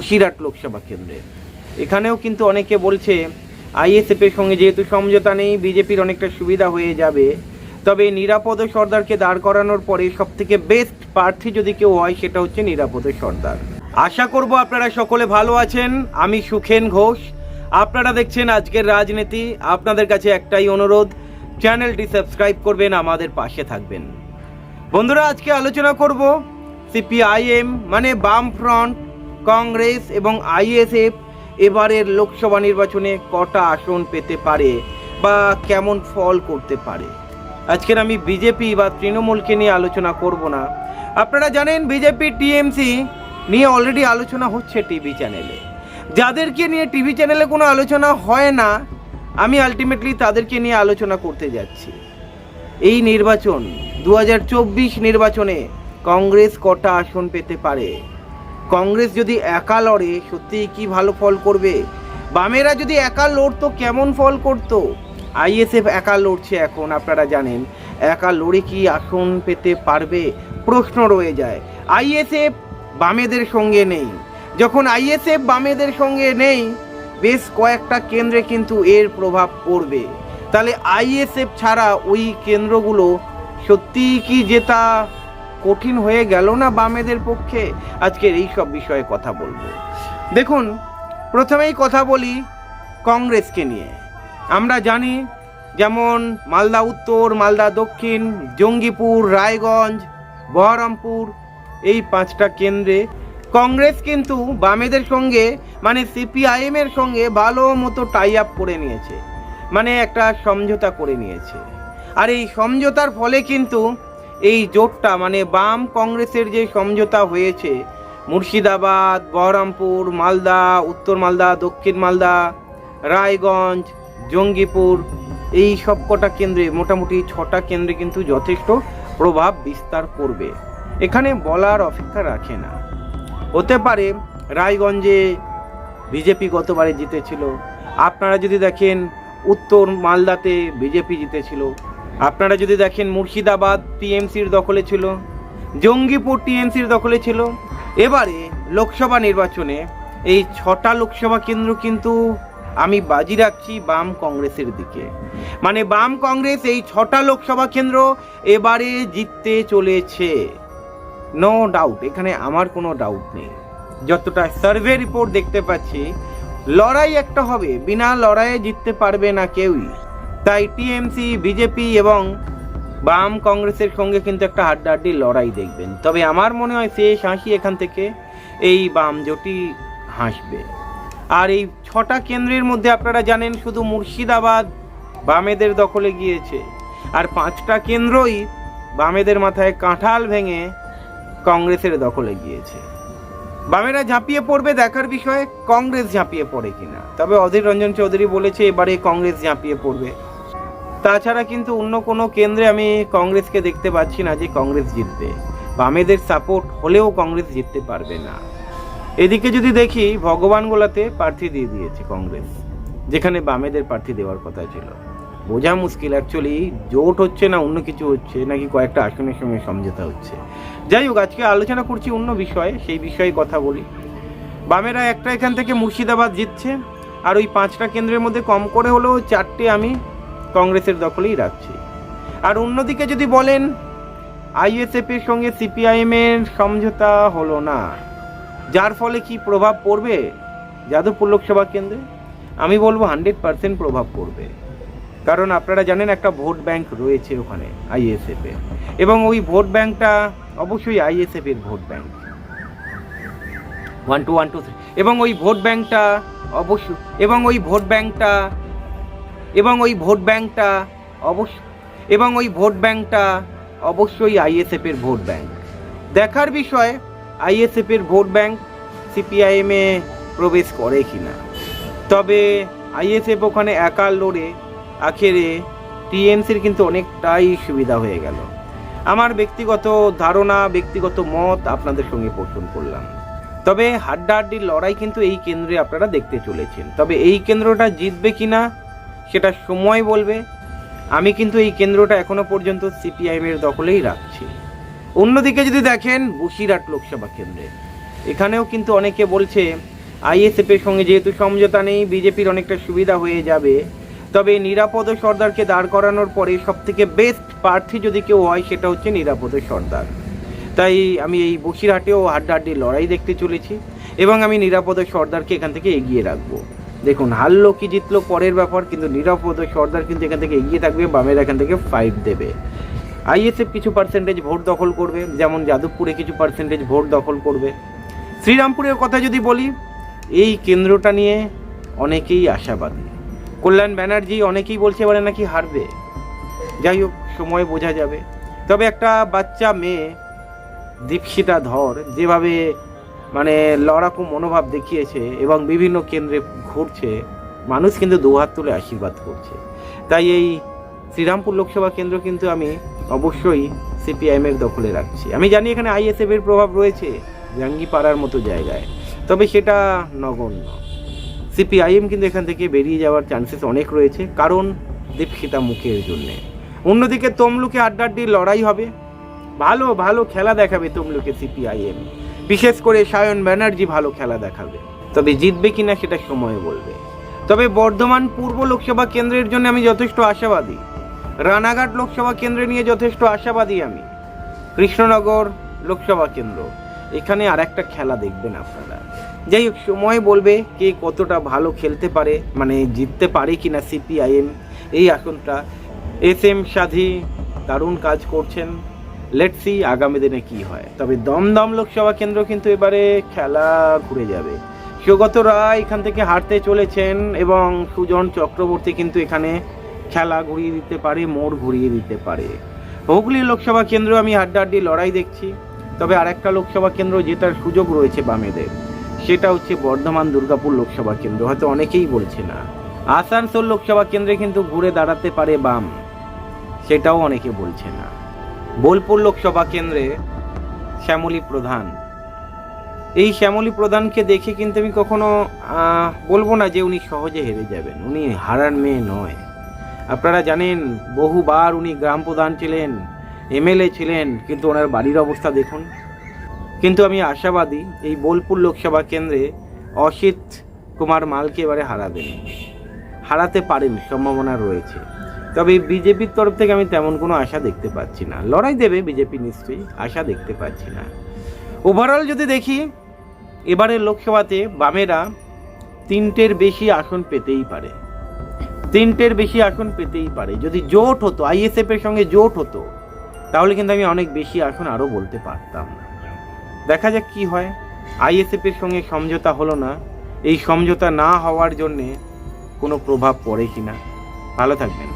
বসিরহাট লোকসভা কেন্দ্রে। এখানেও কিন্তু অনেকে বলছে আইএসএফের সঙ্গে যেহেতু সমঝোতা নেই, বিজেপির অনেকটা সুবিধা হয়ে যাবে। তবে নিরাপদ সর্দারকে দাঁড় করানোর পরে সবথেকে বেস্ট প্রার্থী যদি কেউ হয়, সেটা হচ্ছে নিরাপদ সর্দার। আশা করব আপনারা সকলে ভালো আছেন। আমি সুখেন ঘোষ। আপনারা দেখছেন আজকের রাজনীতি। আপনাদের কাছে একটাই অনুরোধ, চ্যানেলটি সাবস্ক্রাইব করবেন, আমাদের পাশে থাকবেন। বন্ধুরা, আজকে আলোচনা করব সিপিআইএম মানে বাম ফ্রন্ট কংগ্রেস এবং আইএসএফ এবারের লোকসভা নির্বাচনে কটা আসন পেতে পারে বা কেমন ফল করতে পারে? আজকের আমি বিজেপি বা তৃণমূলকে নিয়ে আলোচনা করব না। আপনারা জানেন, বিজেপি, টিএমসি নিয়ে অলরেডি আলোচনা হচ্ছে টিভি চ্যানেলে। যাদেরকে নিয়ে টিভি চ্যানেলে কোনো আলোচনা হয় না, আমি আলটিমেটলি তাদেরকে নিয়ে আলোচনা করতে যাচ্ছি। এই নির্বাচন দু হাজার চব্বিশ নির্বাচনে কংগ্রেস কটা আসন পেতে পারে? কংগ্রেস যদি একা লড়ে, সত্যিই কি ভালো ফল করবে? বামেরা যদি একা লড়তো, কেমন ফল করতো? আইএসএফ একা লড়ছে এখন, আপনারা জানেন। একা লড়ে কি আসন পেতে পারবে? প্রশ্ন রয়ে যায়। আইএসএফ বামেদের সঙ্গে নেই। যখন আইএসএফ বামেদের সঙ্গে নেই, বেশ কয়েকটা কেন্দ্রে কিন্তু এর প্রভাব পড়বে। তাহলে আইএসএফ ছাড়া ওই কেন্দ্রগুলো সত্যিই কি জেতা? কঠিন হয়ে গেল না বামেদের পক্ষে? আজকের এই সব বিষয়ে কথা বলব। দেখুন, প্রথমেই কথা বলি কংগ্রেসকে নিয়ে। আমরা জানি, যেমন মালদা উত্তর, মালদা দক্ষিণ, জঙ্গিপুর, রায়গঞ্জ, বহরমপুর, এই পাঁচটা কেন্দ্রে কংগ্রেস কিন্তু বামেদের সঙ্গে মানে সিপিআইএম এর সঙ্গে ভালো মতো টাই আপ করে নিয়েছে। মানে একটা সমঝোতা করে নিয়েছে। আর এই সমঝোতার ফলে কিন্তু এই জোটটা মানে বাম কংগ্রেসের যে সমঝোতা হয়েছে, মুর্শিদাবাদ, বহরমপুর, মালদা, উত্তর মালদা, দক্ষিণ মালদা, রায়গঞ্জ, জঙ্গিপুর, এই সব কটা কেন্দ্রে মোটামুটি ছটা কেন্দ্রে কিন্তু যথেষ্ট প্রভাব বিস্তার করবে। এখানে বলার অপেক্ষা রাখে না। হতে পারে রায়গঞ্জে বিজেপি গতবারে জিতেছিল। আপনারা যদি দেখেন, উত্তর মালদাতে বিজেপি জিতেছিল। আপনারা যদি দেখেন মুর্শিদাবাদ টিএমসির দখলে ছিল, জঙ্গিপুর টিএমসির দখলে ছিল, এবারে লোকসভা নির্বাচনে এই ছটা লোকসভা কেন্দ্র কিন্তু আমি বাজি রাখছি বাম কংগ্রেসের দিকে। মানে বাম কংগ্রেস এই ছটা লোকসভা কেন্দ্র এবারে জিততে চলেছে। নো ডাউট এখানে আমার কোনো ডাউট নেই। যতটা সার্ভে রিপোর্ট দেখতে পাচ্ছি, লড়াই একটা হবে, বিনা লড়াইয়ে জিততে পারবে না কেউই। তাই টিএমসি, বিজেপি এবং বাম কংগ্রেসের সঙ্গে কিন্তু একটা হাড্ডাহাড্ডি লড়াই দেখবেন। তবে আমার মনে হয় শেষ হাসি এখান থেকে এই বাম জোটই হাসবে। আর এই ছটা কেন্দ্রের মধ্যে আপনারা জানেন শুধু মুর্শিদাবাদ বামেদের দখলে গিয়েছে। আর পাঁচটা কেন্দ্রই বামেদের মাথায় কাঁঠাল ভেঙে কংগ্রেসের দখলে গিয়েছে। বামেরা ঝাঁপিয়ে পড়বে দেখার বিষয়ে কংগ্রেস ঝাঁপিয়ে পড়ে কিনা। তবে অধীর রঞ্জন চৌধুরী বলেছে, এবারে কংগ্রেস ঝাঁপিয়ে পড়বে। তাছাড়া কিন্তু অন্য কোনো কেন্দ্রে আমি কংগ্রেসকে দেখতে পাচ্ছি না যে কংগ্রেস জিতবে। বামেদের সাপোর্ট হলেও কংগ্রেস জিততে পারবে না। এদিকে যদি দেখি ভগবানগোলাতে প্রার্থী দিয়ে দিয়েছে কংগ্রেস, যেখানে বামেদের প্রার্থী দেওয়ার কথা ছিল। বোঝা মুশকিল অ্যাকচুয়ালি জোট হচ্ছে না, অন্য কিছু হচ্ছে, নাকি কয়েকটা আসনের সঙ্গে সমঝোতা হচ্ছে। যাই হোক, আজকে আলোচনা করছি অন্য বিষয়ে, সেই বিষয়ে কথা বলি। বামেরা একটা এখান থেকে মুর্শিদাবাদ জিতছে, আর ওই পাঁচটা কেন্দ্রের মধ্যে কম করে হলেও চারটে আমি কংগ্রেসের দখলেই রাখছি। আর অন্যদিকে যদি বলেন আইএসএফ এর সঙ্গে সিপিআইএম এর সমঝোতা হলো না, যার ফলে কি প্রভাব পড়বে যাদবপুর লোকসভা কেন্দ্রে? আমি বলব হান্ড্রেড পার্সেন্ট প্রভাব পড়বে। কারণ আপনারা জানেন একটা ভোট ব্যাংক রয়েছে ওখানে, আইএসএফ এবং ওই ভোট ব্যাংকটা অবশ্যই আইএসএফ এর vote bank. One two one two three এবং ওই ভোট ব্যাংকটা অবশ্যই এবং ওই ভোট ব্যাংকটা এবং ওই ভোট ব্যাংকটা অবশ্য, এবং ওই ভোট ব্যাংকটা অবশ্যই আইএসএফ এর ভোট ব্যাংক। দেখার বিষয় আইএসএফ এর ভোট ব্যাংক সিপিআইএম প্রবেশ করে কিনা। তবে আইএসএফ ওখানে একা লড়ে, আখেরে টিএমসির কিন্তু অনেকটাই সুবিধা হয়ে গেল। আমার ব্যক্তিগত ধারণা, ব্যক্তিগত মত আপনাদের সঙ্গে পোষণ করলাম। তবে হাড্ডাহাড্ডির লড়াই কিন্তু এই কেন্দ্রে আপনারা দেখতে চলেছেন। তবে এই কেন্দ্রটা জিতবে কিনা সেটা সময় বলবে। আমি কিন্তু এই কেন্দ্রটা এখনও পর্যন্ত সিপিআইএম এর দখলেই রাখছি। অন্যদিকে যদি দেখেন বসিরহাট লোকসভা কেন্দ্রে, এখানেও কিন্তু অনেকে বলছে আইএসএফ এর সঙ্গে যেহেতু সমঝোতা নেই, বিজেপির অনেকটা সুবিধা হয়ে যাবে। তবে নিরাপদ সর্দারকে দাঁড় করানোর পরে সব থেকে বেস্ট প্রার্থী যদি কেউ হয়, সেটা হচ্ছে নিরাপদ সর্দার। তাই আমি এই বসিরহাটেও হাড্ডাহাড্ডি লড়াই দেখতে চলেছি এবং আমি নিরাপদ সর্দারকে এখান থেকে এগিয়ে রাখব। দেখুন, হারলো কি জিতলো পরের ব্যাপার, কিন্তু নিরাপদ সর্দার কিন্তু এখান থেকে এগিয়ে থাকবে, বামের এখান থেকে ফাইভ দেবে। আইএসএফ কিছু পার্সেন্টেজ ভোট দখল করবে, যেমন যাদবপুরে কিছু পার্সেন্টেজ ভোট দখল করবে। শ্রীরামপুরের কথা যদি বলি, এই কেন্দ্রটা নিয়ে অনেকেই আশাবাদী। কল্যাণ ব্যানার্জি অনেকেই বলছে এবারে নাকি হারবে। যাই হোক, সময় বোঝা যাবে। তবে একটা বাচ্চা মেয়ে, দীপশিতা ধর, যেভাবে মানে লড়াকু মনোভাব দেখিয়েছে এবং বিভিন্ন কেন্দ্রে ঘুরছে, মানুষ কিন্তু দুহাত তুলে আশীর্বাদ করছে। তাই এই শ্রীরামপুর লোকসভা কেন্দ্র কিন্তু আমি অবশ্যই সিপিআইএমের দখলে রাখছি। আমি জানি এখানে আইএসএফ এর প্রভাব রয়েছে জাঙ্গিপাড়ার মতো জায়গায়, তবে সেটা নগণ্য। সিপিআইএম কিন্তু এখান থেকে বেরিয়ে যাওয়ার চান্সেস অনেক রয়েছে, কারণ দীপশিতা মুখের জন্যে। অন্যদিকে তমলুকে আড্ডাড্ডি লড়াই হবে। ভালো ভালো খেলা দেখাবে তমলুকে সিপিআইএম। বিশেষ করে সায়ন ব্যানার্জি ভালো খেলা দেখাবে। তবে জিতবে কিনা সেটা সময় বলবে। তবে বর্ধমান পূর্ব লোকসভা কেন্দ্রের জন্য আমি যথেষ্ট আশাবাদী। রানাঘাট লোকসভা কেন্দ্রে নিয়ে যথেষ্ট আশাবাদী আমি। কৃষ্ণনগর লোকসভা কেন্দ্র। এখানে আর একটা খেলা দেখবেন আপনারা। যাই হোক, সময় বলবে কে কতটা ভালো খেলতে পারে মানে জিততে পারে কি না সিপিআইএম। এই আসনটা এস এম সাধি দারুণ কাজ করছেন। লেটসি আগামী দিনে কি হয়। তবে দমদম লোকসভা কেন্দ্র কিন্তু এবারে খেলা ঘুরে যাবে। সৌগত রায় এখান থেকে হারতে চলেছেন এবং সুজন চক্রবর্তী কিন্তু এখানে খেলা ঘুরিয়ে দিতে পারে, মোড় ঘুরিয়ে দিতে পারে। হুগলি লোকসভা কেন্দ্র আমি হাড্ডাহাড্ডি লড়াই দেখছি। তবে আরেকটা লোকসভা কেন্দ্র জেতার সুযোগ রয়েছে বামেদের, সেটা হচ্ছে বর্ধমান দুর্গাপুর লোকসভা কেন্দ্র। হয়তো অনেকেই বলছে না। আসানসোল লোকসভা কেন্দ্রে কিন্তু ঘুরে দাঁড়াতে পারে বাম, সেটাও অনেকে বলছে না। বোলপুর লোকসভা কেন্দ্রে শ্যামলী প্রধান। এই শ্যামলী প্রধানকে দেখে কিন্তু আমি কখনো বলব না যে উনি সহজে হেরে যাবেন। উনি হারার মেয়ে নয়। আপনারা জানেন, বহুবার উনি গ্রাম প্রধান ছিলেন, এমএলএ ছিলেন, কিন্তু ওনার বাড়ির অবস্থা দেখুন। কিন্তু আমি আশাবাদী, এই বোলপুর লোকসভা কেন্দ্রে অসিত কুমার মালকে এবারে হারাবেন হারাতে পারেন, সম্ভাবনা রয়েছে। তবে বিজেপির তরফ থেকে আমি তেমন কোনো আশা দেখতে পাচ্ছি না। লড়াই দেবে বিজেপি নিশ্চয়ই, আশা দেখতে পাচ্ছি না। ওভারঅল যদি দেখি এবারে লোকসভাতে বামেরা তিনটের বেশি আসন পেতেই পারে। তিনটের বেশি আসন পেতেই পারে। যদি জোট হতো আইএসএফ এর সঙ্গে জোট হতো, তাহলে কিন্তু আমি অনেক বেশি আসন আরও বলতে পারতাম দেখা যাক কি হয়। আইএসএফ এর সঙ্গে সমঝোতা হলো না। এই সমঝোতা না হওয়ার জন্যে কোনো প্রভাব পড়ে কি না ভালো থাকবেন।